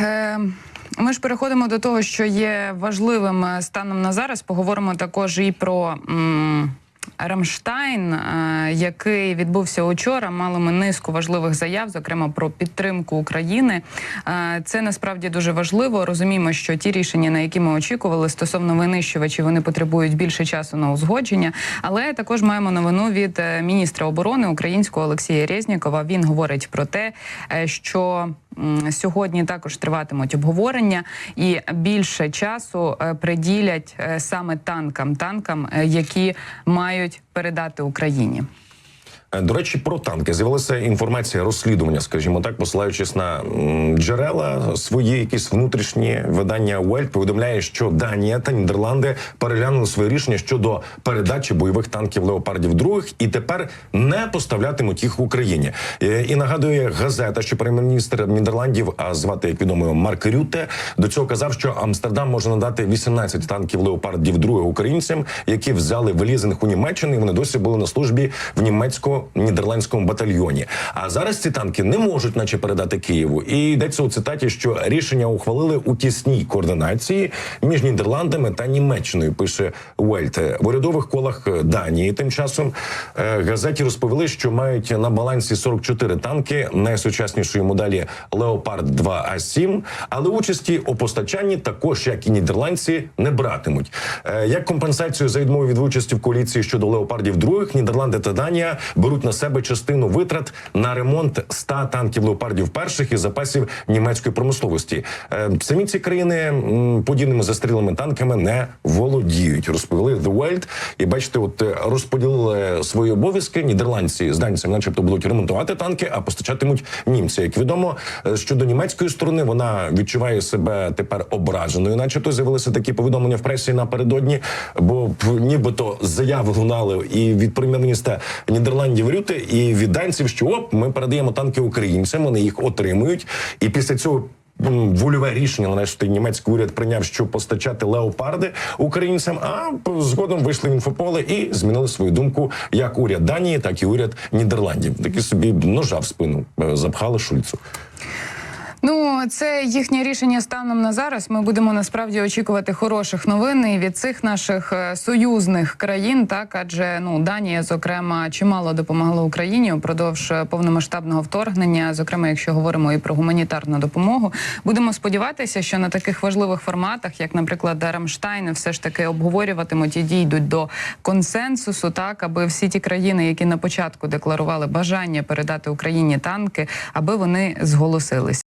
е, ми ж переходимо до того, що є важливим е, станом на зараз. Поговоримо також і про. Рамштайн, е, який відбувся учора, мали ми низку важливих заяв, зокрема про підтримку України. Е, Це насправді дуже важливо. Розуміємо, що ті рішення, на які ми очікували стосовно винищувачів, вони потребують більше часу на узгодження. Але також маємо новину від е, міністра оборони українського Олексія Резнікова. Він говорить про те, що сьогодні також триватимуть обговорення і більше часу приділять саме танкам, танкам, які мають передати Україні. Е, До речі, про танки з'явилася інформація розслідування, скажімо так, посилаючись на джерела свої, якісь внутрішні видання Уельт повідомляє, що Данія та Нідерланди переглянули своє рішення щодо передачі бойових танків леопардів других і тепер не поставлятимуть їх в Україні. Е, І нагадує газета, що прем'єр-міністр Нідерландів, а звати як відомо Марк Рюте, до цього казав, що Амстердам може надати 18 танків леопардів других українцям, які взяли в лізинг у Німеччині. і Вони досі були на службі в німецько-нідерландському батальйоні. А зараз ці танки не можуть, наче передати Києву. І йдеться у цитаті, що рішення ухвалили у тісній координації між Нідерландами та Німеччиною. Пише Уельт в урядових колах Данії. Тим часом е, газеті розповіли, що мають на балансі 44 танки найсучаснішої моделі Леопард 2 а 7 але участі у постачанні також, як і нідерландці, не братимуть. Е, Як компенсацію за відмову від участі в коаліції щодо леопардів других, Нідерланди та Данія беруть на себе частину витрат на ремонт 100 танків леопардів перших із запасів німецької промисловості. Е, Самі ці країни подібними застрілими танками не володіють. Розповіли The Welt. І бачите, от е, розподілили свої обов'язки. Нідерландці з данцями, начебто, будуть ремонтувати танки, а постачатимуть німці. Як відомо, е, щодо німецької сторони, вона відчуває себе тепер ображеною. Начебто з'явилися такі повідомлення в пресі напередодні, бо нібито заяви лунали і від прем'єр-міністра Нідерландів Рюте, і від данців, що оп, ми передаємо танки українцям, вони їх отримують, і після цього. Вольове рішення нарешті німецький уряд прийняв, що постачати леопарди українцям. А згодом вийшли в інфополе і змінили свою думку як уряд Данії, так і уряд Нідерландів. Такі собі ножа в спину е, запхали Шульцу. Це їхнє рішення станом на зараз. Ми будемо насправді очікувати хороших новин і від цих наших е, союзних країн, так адже ну Данія, зокрема, чимало допомагала Україні упродовж е, повномасштабного вторгнення. Зокрема, якщо говоримо і про гуманітарну допомогу, будемо сподіватися, що на таких важливих форматах, як, наприклад, Рамштайн, все ж таки обговорюватимуть і дійдуть до консенсусу, так аби всі ті країни, які на початку декларували бажання передати Україні танки, аби вони зголосилися.